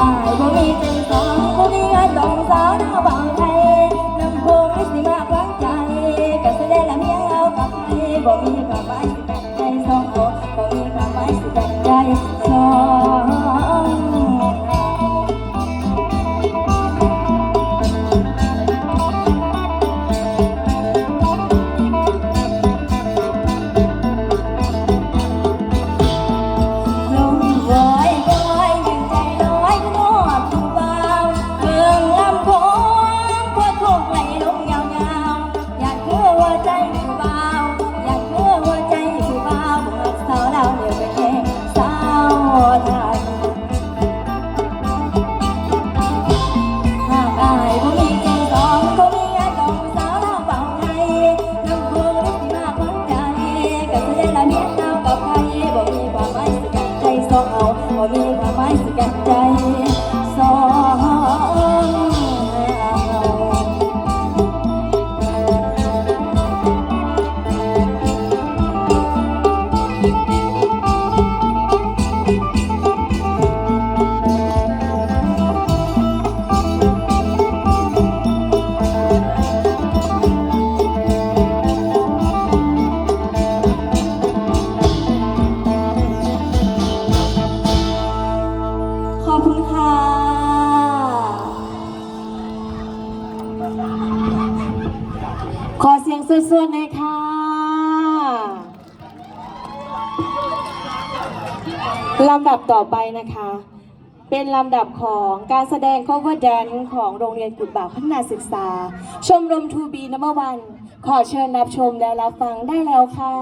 ai bố đi trên gió cô đi ai đồng giá đã bằng ใจ ขอบคุณค่ะ ขอเสียงสวดๆหน่อยค่ะ ลำดับต่อไปนะคะ เป็นลำดับของการแสดง cover dance ของโรงเรียนกุฎบ่าวพัฒนาศึกษา ชมรม 2B นับวัน ขอเชิญรับชมและรับฟังได้แล้วค่ะ